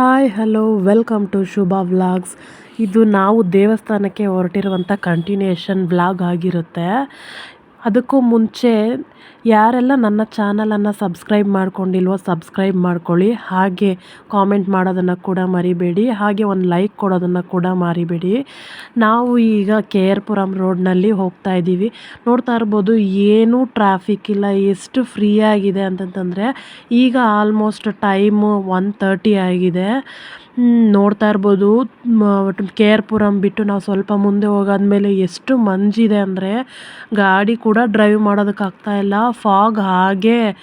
Hi hello welcome to Shubha vlogs ಇದು ನಾವು ದೇವಸ್ಥಾನಕ್ಕೆ ಹೊರಟಿರುವಂಥ ಕಂಟಿನ್ಯೂಯೇಷನ್ ವ್ಲಾಗ್ ಆಗಿರುತ್ತೆ. ಅದಕ್ಕೂ ಮುಂಚೆ ಯಾರೆಲ್ಲ ನನ್ನ ಚಾನಲನ್ನು ಸಬ್ಸ್ಕ್ರೈಬ್ ಮಾಡ್ಕೊಂಡಿಲ್ವೋ ಸಬ್ಸ್ಕ್ರೈಬ್ ಮಾಡ್ಕೊಳ್ಳಿ. ಹಾಗೆ ಕಾಮೆಂಟ್ ಮಾಡೋದನ್ನು ಕೂಡ ಮರಿಬೇಡಿ. ಹಾಗೆ ಒಂದು ಲೈಕ್ ಕೊಡೋದನ್ನು ಕೂಡ ಮರಿಬೇಡಿ. ನಾವು ಈಗ ಕೆ ಆರ್ ಪುರಂ ರೋಡ್ನಲ್ಲಿ ಹೋಗ್ತಾ ಇದ್ದೀವಿ. ನೋಡ್ತಾ ಇರ್ಬೋದು ಏನೂ ಟ್ರಾಫಿಕ್ ಇಲ್ಲ. ಎಷ್ಟು ಫ್ರೀ ಆಗಿದೆ ಅಂತಂತಂದರೆ ಈಗ ಆಲ್ಮೋಸ್ಟ್ ಟೈಮು ಒನ್ ತರ್ಟಿ ಆಗಿದೆ. ನೋಡ್ತಾ ಇರ್ಬೋದು. ಕೆ ಆರ್ ಪುರಂ ಬಿಟ್ಟು ನಾವು ಸ್ವಲ್ಪ ಮುಂದೆ ಹೋಗಾದ್ಮೇಲೆ ಎಷ್ಟು ಮಂಜಿದೆ ಅಂದರೆ ಗಾಡಿ ಕೂಡ ಡ್ರೈವ್ ಮಾಡೋದಕ್ಕಾಗ್ತಾ ಇಲ್ಲ. ಫಾಗ್ ಹಾಗೆ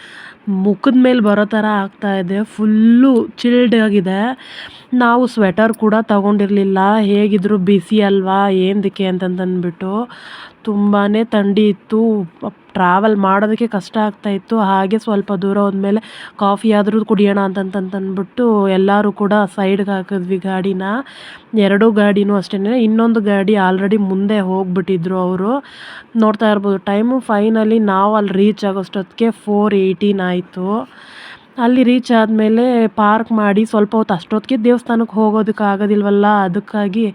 ಮುಖದ ಮೇಲೆ ಬರೋ ಥರ ಆಗ್ತಾ ಇದೆ. ಫುಲ್ಲು ಚಿಲ್ಡ್ ಆಗಿದೆ. ನಾವು ಸ್ವೆಟರ್ ಕೂಡ ತಗೊಂಡಿರಲಿಲ್ಲ. ಹೇಗಿದ್ರು ಬಿಸಿ ಅಲ್ವಾ? ಏನದಕ್ಕೆ ಅಂತಂತಂದ್ಬಿಟ್ಟು ತುಂಬಾ ಥಂಡಿ ಇತ್ತು. ಟ್ರಾವೆಲ್ ಮಾಡೋದಕ್ಕೆ ಕಷ್ಟ ಆಗ್ತಾ ಇತ್ತು. ಹಾಗೆ ಸ್ವಲ್ಪ ದೂರ ಹೋದ್ಮೇಲೆ ಕಾಫಿ ಆದರೂ ಕುಡಿಯೋಣ ಅಂತಂತಂತಂದ್ಬಿಟ್ಟು ಎಲ್ಲರೂ ಕೂಡ ಸೈಡ್ಗೆ ಹಾಕಿದ್ವಿ ಗಾಡಿನ. ಎರಡೂ ಗಾಡಿನೂ ಅಷ್ಟೇ. ಇನ್ನೊಂದು ಗಾಡಿ ಆಲ್ರೆಡಿ ಮುಂದೆ ಹೋಗ್ಬಿಟ್ಟಿದ್ರು ಅವರು. ನೋಡ್ತಾ ಇರ್ಬೋದು ಟೈಮು ಫೈನಲಿ ನಾವು ಅಲ್ಲಿ ರೀಚ್ ಆಗೋಷ್ಟೊತ್ತಿಗೆ ಫೋರ್ ಏಯ್ಟೀನ್ ಆಯಿತು. ಅಲ್ಲಿ ರೀಚ್ ಆದಮೇಲೆ ಪಾರ್ಕ್ ಮಾಡಿ ಸ್ವಲ್ಪ ಹೊತ್ತು ಅಷ್ಟೊತ್ತಿಗೆ ದೇವಸ್ಥಾನಕ್ಕೆ ಹೋಗೋದಕ್ಕೆ ಆಗೋದಿಲ್ವಲ್ಲ? ಅದಕ್ಕಾಗಿ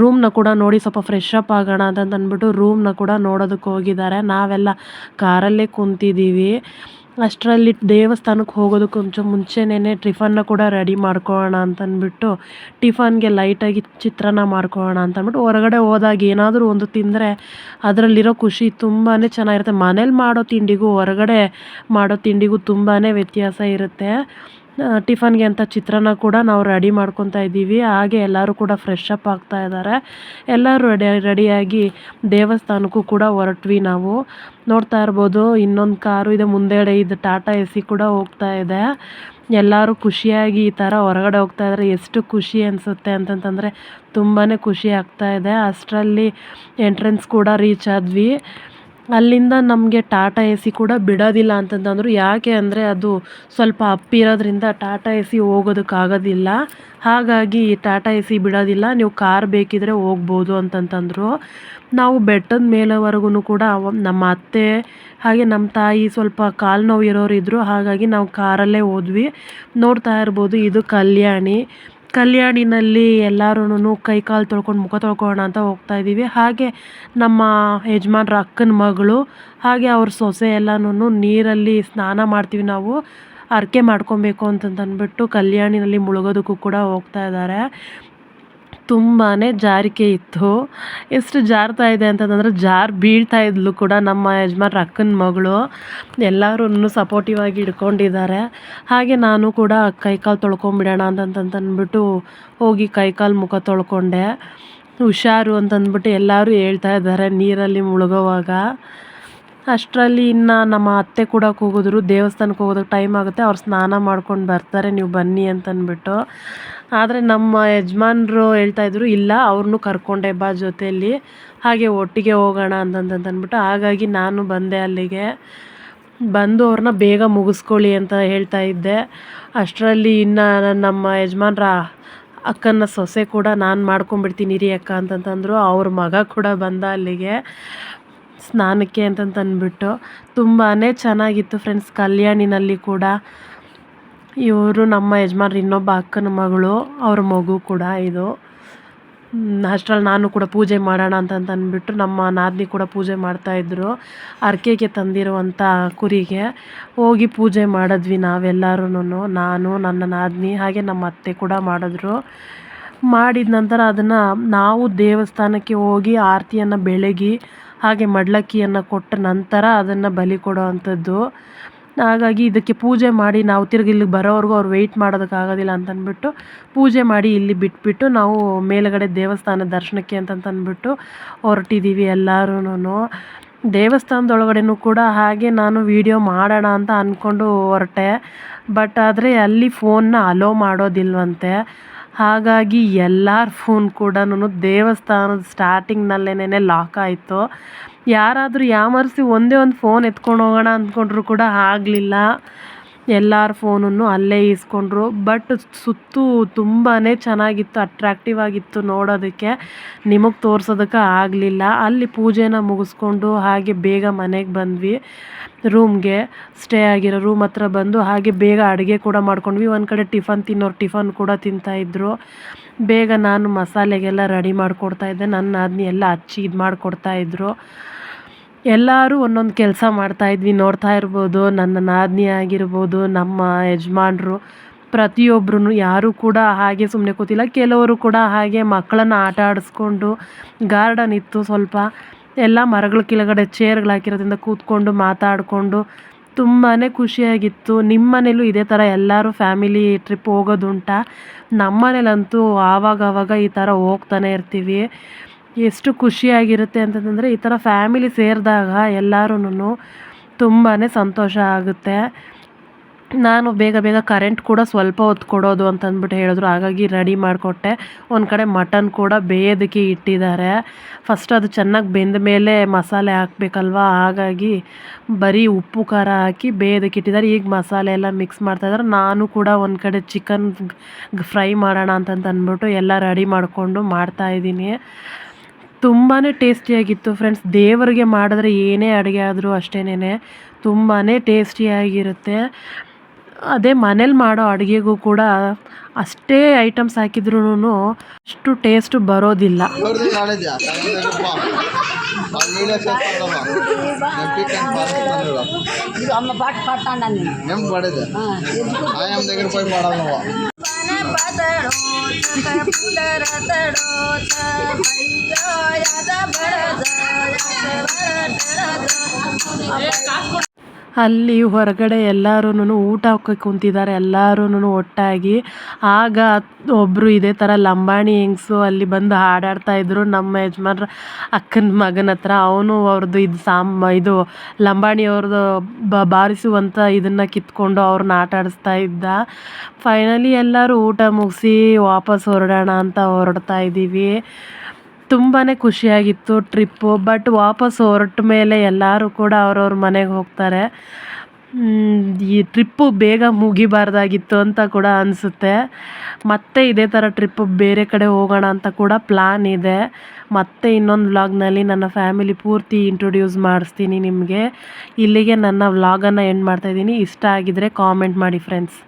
ರೂಮ್ನ ಕೂಡ ನೋಡಿ ಸ್ವಲ್ಪ ಫ್ರೆಶ್ ಅಪ್ ಆಗೋಣ ಅಂತ ಅಂದ್ಬಿಟ್ಟು ರೂಮ್ನ ಕೂಡ ನೋಡೋದಕ್ಕೆ ಹೋಗಿದ್ದಾರೆ. ನಾವೆಲ್ಲ ಕಾರಲ್ಲೇ ಕುಂತಿದ್ದೀವಿ. ಅಷ್ಟರಲ್ಲಿ ದೇವಸ್ಥಾನಕ್ಕೆ ಹೋಗೋದಕ್ಕೆ ಕೊಂಚ ಮುಂಚೆನೇ ಟಿಫನ್ನ ಕೂಡ ರೆಡಿ ಮಾಡ್ಕೊಳ್ಳೋಣ ಅಂತಂದ್ಬಿಟ್ಟು ಟಿಫನ್ಗೆ ಲೈಟಾಗಿ ಚಿತ್ರಾನ್ನ ಮಾಡ್ಕೊಳ್ಳೋಣ ಅಂತಂದ್ಬಿಟ್ಟು ಹೊರಗಡೆ ಹೋದಾಗ ಏನಾದರೂ ಒಂದು ತಿಂದರೆ ಅದರಲ್ಲಿರೋ ಖುಷಿ ತುಂಬಾ ಚೆನ್ನಾಗಿರುತ್ತೆ. ಮನೇಲಿ ಮಾಡೋ ತಿಂಡಿಗೂ ಹೊರಗಡೆ ಮಾಡೋ ತಿಂಡಿಗೂ ತುಂಬಾ ವ್ಯತ್ಯಾಸ ಇರುತ್ತೆ. ಟಿಫನ್ಗೆ ಅಂತ ಚಿತ್ರಾನ್ನ ಕೂಡ ನಾವು ರೆಡಿ ಮಾಡ್ಕೊತಾ ಇದ್ದೀವಿ. ಹಾಗೆ ಎಲ್ಲರೂ ಕೂಡ ಫ್ರೆಶ್ ಅಪ್ ಆಗ್ತಾ ಇದ್ದಾರೆ. ಎಲ್ಲರೂ ರೆಡಿ ರೆಡಿಯಾಗಿ ದೇವಸ್ಥಾನಕ್ಕೂ ಕೂಡ ಹೊರಟ್ವಿ ನಾವು. ನೋಡ್ತಾ ಇರ್ಬೋದು, ಇನ್ನೊಂದು ಕಾರು ಇದೆ, ಮುಂದೆಡೆ ಇದು ಟಾಟಾ ಎ ಸಿ ಕೂಡ ಹೋಗ್ತಾ ಇದೆ. ಎಲ್ಲರೂ ಖುಷಿಯಾಗಿ ಈ ಥರ ಹೊರಗಡೆ ಹೋಗ್ತಾ ಇದ್ದಾರೆ. ಎಷ್ಟು ಖುಷಿ ಅನಿಸುತ್ತೆ ಅಂತಂತಂದರೆ ತುಂಬಾ ಖುಷಿ ಆಗ್ತಾ ಇದೆ. ಅಷ್ಟರಲ್ಲಿ ಎಂಟ್ರೆನ್ಸ್ ಕೂಡ ರೀಚ್ ಆದ್ವಿ. ಅಲ್ಲಿಂದ ನಮಗೆ ಟಾಟಾ ಎ ಸಿ ಕೂಡ ಬಿಡೋದಿಲ್ಲ ಅಂತಂತಂದರು. ಯಾಕೆ ಅಂದರೆ ಅದು ಸ್ವಲ್ಪ ಅಪ್ಪಿರೋದ್ರಿಂದ ಟಾಟಾ ಎ ಸಿ ಹೋಗೋದಕ್ಕಾಗೋದಿಲ್ಲ ಹಾಗಾಗಿ ಟಾಟಾ ಎ ಸಿ ಬಿಡೋದಿಲ್ಲ. ನೀವು ಕಾರ್ ಬೇಕಿದ್ರೆ ಹೋಗ್ಬೋದು ಅಂತಂತಂದರು. ನಾವು ಬೆಟ್ಟದ ಮೇಲೆವರೆಗೂ ಕೂಡ ನಮ್ಮ ಅತ್ತೆ, ಹಾಗೆ ನಮ್ಮ ತಾಯಿ ಸ್ವಲ್ಪ ಕಾಲು ನೋವು ಇರೋರು ಇದ್ದರು ಹಾಗಾಗಿ ನಾವು ಕಾರಲ್ಲೇ ಹೋದ್ವಿ. ನೋಡ್ತಾ ಇರ್ಬೋದು ಇದು ಕಲ್ಯಾಣಿ. ಕಲ್ಯಾಣಿನಲ್ಲಿ ಎಲ್ಲರೂ ಕೈ ಕಾಲು ತೊಳ್ಕೊಂಡು ಮುಖ ತೊಳ್ಕೊಳ್ಳೋಣ ಅಂತ ಹೋಗ್ತಾ ಇದ್ದೀವಿ. ಹಾಗೆ ನಮ್ಮ ಯಜಮಾನ್ರ ಅಕ್ಕನ ಮಗಳು, ಹಾಗೆ ಅವ್ರ ಸೊಸೆ ಎಲ್ಲನೂ ನೀರಲ್ಲಿ ಸ್ನಾನ ಮಾಡ್ತೀವಿ ನಾವು. ಹರಕೆ ಮಾಡ್ಕೊಬೇಕು ಅಂತಂತಂದ್ಬಿಟ್ಟು ಕಲ್ಯಾಣಿನಲ್ಲಿ ಮುಳುಗೋದಕ್ಕೂ ಕೂಡ ಹೋಗ್ತಾ ಇದ್ದಾರೆ ತುಂಬಾ ಜಾರಿಕೆ ಇತ್ತು. ಎಷ್ಟು ಜಾರ್ತಾ ಇದೆ ಅಂತಂದರೆ ಜಾರ್ ಬೀಳ್ತಾ ಇದ್ಲು ಕೂಡ ನಮ್ಮ ಯಜಮಾನ್ರ ಅಕ್ಕನ ಮಗಳು. ಎಲ್ಲರೂ ಸಪೋರ್ಟಿವ್ ಆಗಿ ಹಿಡ್ಕೊಂಡಿದ್ದಾರೆ. ಹಾಗೆ ನಾನು ಕೂಡ ಕೈಕಾಲು ತೊಳ್ಕೊಂಬಿಡೋಣ ಅಂತಂತಂದ್ಬಿಟ್ಟು ಹೋಗಿ ಕೈಕಾಲು ಮುಖ ತೊಳ್ಕೊಂಡೆ. ಹುಷಾರು ಅಂತಂದ್ಬಿಟ್ಟು ಎಲ್ಲರೂ ಹೇಳ್ತಾ ಇದ್ದಾರೆ ನೀರಲ್ಲಿ ಮುಳುಗೋವಾಗ. ಅಷ್ಟರಲ್ಲಿ ಇನ್ನು ನಮ್ಮ ಅತ್ತೆ ಕೂಡ ಕೂಗಿದ್ರು, ದೇವಸ್ಥಾನಕ್ಕೆ ಹೋಗೋದಕ್ಕೆ ಟೈಮ್ ಆಗುತ್ತೆ. ಅವ್ರು ಸ್ನಾನ ಮಾಡ್ಕೊಂಡು ಬರ್ತಾರೆ, ನೀವು ಬನ್ನಿ ಅಂತಂದ್ಬಿಟ್ಟು. ಆದರೆ ನಮ್ಮ ಯಜಮಾನ್ರು ಹೇಳ್ತಾಯಿದ್ರು ಇಲ್ಲ ಅವ್ರನ್ನೂ ಕರ್ಕೊಂಡೆ ಬಾ ಜೊತೆಯಲ್ಲಿ ಹಾಗೆ ಒಟ್ಟಿಗೆ ಹೋಗೋಣ ಅಂತಂತಂದ್ಬಿಟ್ಟು ಹಾಗಾಗಿ ನಾನು ಬಂದೆ ಅಲ್ಲಿಗೆ. ಬಂದು ಅವ್ರನ್ನ ಬೇಗ ಮುಗಿಸ್ಕೊಳ್ಳಿ ಅಂತ ಹೇಳ್ತಾ ಇದ್ದೆ. ಅಷ್ಟರಲ್ಲಿ ಇನ್ನು ನಮ್ಮ ಯಜಮಾನ್ರ ಅಕ್ಕನ ಸೊಸೆ ಕೂಡ ನಾನು ಮಾಡ್ಕೊಂಬಿಡ್ತೀನಿ ರೀ ಅಕ್ಕ ಅಂತಂತಂದರು ಅವ್ರ ಮಗ ಕೂಡ ಬಂದ ಅಲ್ಲಿಗೆ ಸ್ನಾನಕ್ಕೆ ಅಂತಂತಂದ್ಬಿಟ್ಟು ತುಂಬಾ ಚೆನ್ನಾಗಿತ್ತು ಫ್ರೆಂಡ್ಸ್ ಕಲ್ಯಾಣಿನಲ್ಲಿ ಕೂಡ. ಇವರು ನಮ್ಮ ಯಜಮಾನ್ರು, ಇನ್ನೊಬ್ಬ ಅಕ್ಕನ ಮಗಳು, ಅವ್ರ ಮಗು ಕೂಡ ಇದು. ಅಷ್ಟ್ರಲ್ಲಿ ನಾನು ಕೂಡ ಪೂಜೆ ಮಾಡೋಣ ಅಂತಂತ ಅಂದ್ಬಿಟ್ಟು ನಮ್ಮ ನಾದಿನಿ ಕೂಡ ಪೂಜೆ ಮಾಡ್ತಾಯಿದ್ರು ಅರ್ಕೆಗೆ ತಂದಿರುವಂಥ ಕುರಿಗೆ. ಹೋಗಿ ಪೂಜೆ ಮಾಡಿದ್ವಿ ನಾವೆಲ್ಲರೂ ನಾನು, ನನ್ನ ನಾದಿನಿ, ಹಾಗೆ ನಮ್ಮ ಅತ್ತೆ ಕೂಡ ಮಾಡಿದ್ರು. ಮಾಡಿದ ನಂತರ ಅದನ್ನು ನಾವು ದೇವಸ್ಥಾನಕ್ಕೆ ಹೋಗಿ ಆರತಿಯನ್ನು ಬೆಳಗಿ, ಹಾಗೆ ಮಡ್ಲಕ್ಕಿಯನ್ನು ಕೊಟ್ಟ ನಂತರ ಅದನ್ನು ಬಲಿ ಕೊಡೋ ಅಂಥದ್ದು. ಹಾಗಾಗಿ ಇದಕ್ಕೆ ಪೂಜೆ ಮಾಡಿ ನಾವು ತಿರುಗಿ ಇಲ್ಲಿಗೆ ಬರೋವರೆಗೂ ಅವ್ರು ವೆಯ್ಟ್ ಮಾಡೋದಕ್ಕಾಗೋದಿಲ್ಲ ಅಂತಂದ್ಬಿಟ್ಟು ಪೂಜೆ ಮಾಡಿ ಇಲ್ಲಿ ಬಿಟ್ಬಿಟ್ಟು ನಾವು ಮೇಲುಗಡೆ ದೇವಸ್ಥಾನ ದರ್ಶನಕ್ಕೆ ಅಂತಂತಂದ್ಬಿಟ್ಟು ಹೊರಟಿದ್ದೀವಿ ಎಲ್ಲರೂ ದೇವಸ್ಥಾನದೊಳಗಡೆನೂ ಕೂಡ ಹಾಗೆ ನಾನು ವೀಡಿಯೋ ಮಾಡೋಣ ಅಂತ ಅಂದ್ಕೊಂಡು ಹೊರಟೆ. ಬಟ್ ಆದರೆ ಅಲ್ಲಿ ಫೋನ್ನ ಅಲೋ ಮಾಡೋದಿಲ್ವಂತೆ. ಹಾಗಾಗಿ ಎಲ್ಲರ ಫೋನ್ ಕೂಡ ದೇವಸ್ಥಾನದ ಸ್ಟಾರ್ಟಿಂಗ್ನಲ್ಲೇನೇ ಲಾಕ್ ಆಯಿತು. ಯಾರಾದರೂ ಯಾಮರ್ಸಿ ಒಂದೇ ಒಂದು ಫೋನ್ ಎತ್ಕೊಂಡು ಹೋಗೋಣ ಅಂದ್ಕೊಂಡ್ರು ಕೂಡ ಆಗಲಿಲ್ಲ. ಎಲ್ಲರ ಫೋನನ್ನು ಅಲ್ಲೇ ಈಸ್ಕೊಂಡ್ರು. ಬಟ್ ಸುತ್ತು ತುಂಬಾ ಚೆನ್ನಾಗಿತ್ತು ಅಟ್ರಾಕ್ಟಿವ್ ಆಗಿತ್ತು ನೋಡೋದಕ್ಕೆ. ನಿಮಗೆ ತೋರ್ಸೋದಕ್ಕೆ ಆಗಲಿಲ್ಲ. ಅಲ್ಲಿ ಪೂಜೆನ ಮುಗಿಸ್ಕೊಂಡು ಹಾಗೆ ಬೇಗ ಮನೆಗೆ ಬಂದ್ವಿ. ರೂಮ್ಗೆ ಸ್ಟೇ ಆಗಿರೋ ರೂಮ್ ಹತ್ರ ಬಂದು ಹಾಗೆ ಬೇಗ ಅಡುಗೆ ಕೂಡ ಮಾಡ್ಕೊಂಡ್ವಿ. ಒಂದು ಕಡೆ ಟಿಫನ್ ತಿನ್ನೋರು ಟಿಫನ್ ಕೂಡ ತಿಂತಾಯಿದ್ರು ಬೇಗ ನಾನು ಮಸಾಲೆಗೆಲ್ಲ ರೆಡಿ ಮಾಡಿಕೊಡ್ತಾಯಿದ್ದೆ ನನ್ನ ಅದನ್ನೆಲ್ಲ ಹಚ್ಚಿ ಇದು ಮಾಡಿಕೊಡ್ತಾಯಿದ್ರು ಎಲ್ಲರೂ ಒಂದೊಂದು ಕೆಲಸ ಮಾಡ್ತಾಯಿದ್ವಿ ನೋಡ್ತಾ ಇರ್ಬೋದು. ನನ್ನ ನಾದಿನಿ ಆಗಿರ್ಬೋದು, ನಮ್ಮ ಯಜಮಾನ್ರು ಪ್ರತಿಯೊಬ್ಬರೂ ಯಾರೂ ಕೂಡ ಹಾಗೆ ಸುಮ್ಮನೆ ಕೂತಿಲ್ಲ. ಕೆಲವರು ಕೂಡ ಹಾಗೆ ಮಕ್ಕಳನ್ನು ಆಟ ಆಡಿಸ್ಕೊಂಡು ಗಾರ್ಡನ್ ಇತ್ತು ಸ್ವಲ್ಪ. ಎಲ್ಲ ಮರಗಳ ಕೆಳಗಡೆ ಚೇರ್ಗಳು ಹಾಕಿರೋದ್ರಿಂದ ಕೂತ್ಕೊಂಡು ಮಾತಾಡಿಕೊಂಡು ತುಂಬಾ ಖುಷಿಯಾಗಿತ್ತು. ನಿಮ್ಮ ಮನೇಲೂ ಇದೇ ಥರ ಎಲ್ಲರೂ ಫ್ಯಾಮಿಲಿ ಟ್ರಿಪ್ ಹೋಗೋದುಂಟಾ? ನಮ್ಮ ಮನೇಲಂತೂ ಆವಾಗ ಆವಾಗ ಈ ಥರ ಹೋಗ್ತಾನೆ ಇರ್ತೀವಿ. ಎಷ್ಟು ಖುಷಿಯಾಗಿರುತ್ತೆ ಅಂತಂದರೆ ಈ ಥರ ಫ್ಯಾಮಿಲಿ ಸೇರಿದಾಗ ಎಲ್ಲರೂ ತುಂಬಾ ಸಂತೋಷ ಆಗುತ್ತೆ. ನಾನು ಬೇಗ ಬೇಗ ಕರೆಂಟ್ ಕೂಡ ಸ್ವಲ್ಪ ಹೊತ್ತು ಕೊಡೋದು ಅಂತಂದ್ಬಿಟ್ಟು ಹೇಳಿದ್ರು. ಹಾಗಾಗಿ ರೆಡಿ ಮಾಡಿಕೊಟ್ಟೆ. ಒಂದು ಕಡೆ ಮಟನ್ ಕೂಡ ಬೇಯೋದಕ್ಕೆ ಇಟ್ಟಿದ್ದಾರೆ. ಫಸ್ಟ್ ಅದು ಚೆನ್ನಾಗಿ ಬೆಂದ ಮೇಲೆ ಮಸಾಲೆ ಹಾಕ್ಬೇಕಲ್ವಾ? ಹಾಗಾಗಿ ಬರೀ ಉಪ್ಪು, ಖಾರ ಹಾಕಿ ಬೇಯೋದಕ್ಕೆ ಇಟ್ಟಿದ್ದಾರೆ. ಈಗ ಮಸಾಲೆ ಎಲ್ಲ ಮಿಕ್ಸ್ ಮಾಡ್ತಾಯಿದ್ದಾರೆ ನಾನು ಕೂಡ ಒಂದು ಕಡೆ ಚಿಕನ್ ಫ್ರೈ ಮಾಡೋಣ ಅಂತಂತ ಅಂದ್ಬಿಟ್ಟು ಎಲ್ಲ ರೆಡಿ ಮಾಡಿಕೊಂಡು ಮಾಡ್ತಾಯಿದ್ದೀನಿ ತುಂಬಾ ಟೇಸ್ಟಿಯಾಗಿತ್ತು ಫ್ರೆಂಡ್ಸ್. ದೇವರಿಗೆ ಮಾಡಿದ್ರೆ ಏನೇ ಅಡುಗೆ ಆದರೂ ಅಷ್ಟೇನೆ ತುಂಬಾ ಟೇಸ್ಟಿಯಾಗಿರುತ್ತೆ. ಅದೇ ಮನೇಲಿ ಮಾಡೋ ಅಡುಗೆಗೂ ಕೂಡ ಅಷ್ಟೇ ಐಟಮ್ಸ್ ಹಾಕಿದ್ರೂ ಅಷ್ಟು ಟೇಸ್ಟ್ ಬರೋದಿಲ್ಲ. ಅಲ್ಲಿ ಹೊರಗಡೆ ಎಲ್ಲರೂ ಊಟ ಹಾಕಿ ಕುಂತಿದ್ದಾರೆ. ಎಲ್ಲರೂ ಒಟ್ಟಾಗಿ. ಆಗ ಒಬ್ಬರು ಇದೇ ಥರ ಲಂಬಾಣಿ ಹೆಂಗ್ಸು ಅಲ್ಲಿ ಬಂದು ಹಾಡಾಡ್ತಾ ಇದ್ರು. ನಮ್ಮ ಯಜಮಾನ್ರ ಅಕ್ಕನ ಮಗನ ಹತ್ರ ಅವನು ಅವ್ರದ್ದು ಇದು ಸಾಮ್, ಇದು ಲಂಬಾಣಿಯವ್ರದ್ದು ಬಾರಿಸುವಂಥ ಇದನ್ನು ಕಿತ್ಕೊಂಡು ಅವ್ರನ್ನ ಆಟ ಆಡಿಸ್ತಾ ಇದ್ದ. ಫೈನಲಿ ಎಲ್ಲರೂ ಊಟ ಮುಗಿಸಿ ವಾಪಸ್ ಹೊರಡೋಣ ಅಂತ ಹೊರಡ್ತಾ ಇದ್ದೀವಿ. ತುಂಬಾ ಖುಷಿಯಾಗಿತ್ತು ಟ್ರಿಪ್ಪು, ಬಟ್ ವಾಪಸ್ ಹೊರಟ ಮೇಲೆ ಎಲ್ಲರೂ ಕೂಡ ಅವ್ರವ್ರ ಮನೆಗೆ ಹೋಗ್ತಾರೆ. ಈ ಟ್ರಿಪ್ಪು ಬೇಗ ಮುಗಿಬಾರ್ದಾಗಿತ್ತು ಅಂತ ಕೂಡ ಅನಿಸುತ್ತೆ. ಮತ್ತೆ ಇದೇ ಥರ ಟ್ರಿಪ್ಪು ಬೇರೆ ಕಡೆ ಹೋಗೋಣ ಅಂತ ಕೂಡ ಪ್ಲ್ಯಾನ್ ಇದೆ. ಮತ್ತೆ ಇನ್ನೊಂದು ವ್ಲಾಗ್ನಲ್ಲಿ ನನ್ನ ಫ್ಯಾಮಿಲಿ ಪೂರ್ತಿ ಇಂಟ್ರೊಡ್ಯೂಸ್ ಮಾಡಿಸ್ತೀನಿ ನಿಮಗೆ. ಇಲ್ಲಿಗೆ ನನ್ನ ವ್ಲಾಗನ್ನು ಎಂಡ್ ಮಾಡ್ತಾಯಿದ್ದೀನಿ ಇಷ್ಟ ಆಗಿದರೆ ಕಾಮೆಂಟ್ ಮಾಡಿ ಫ್ರೆಂಡ್ಸ್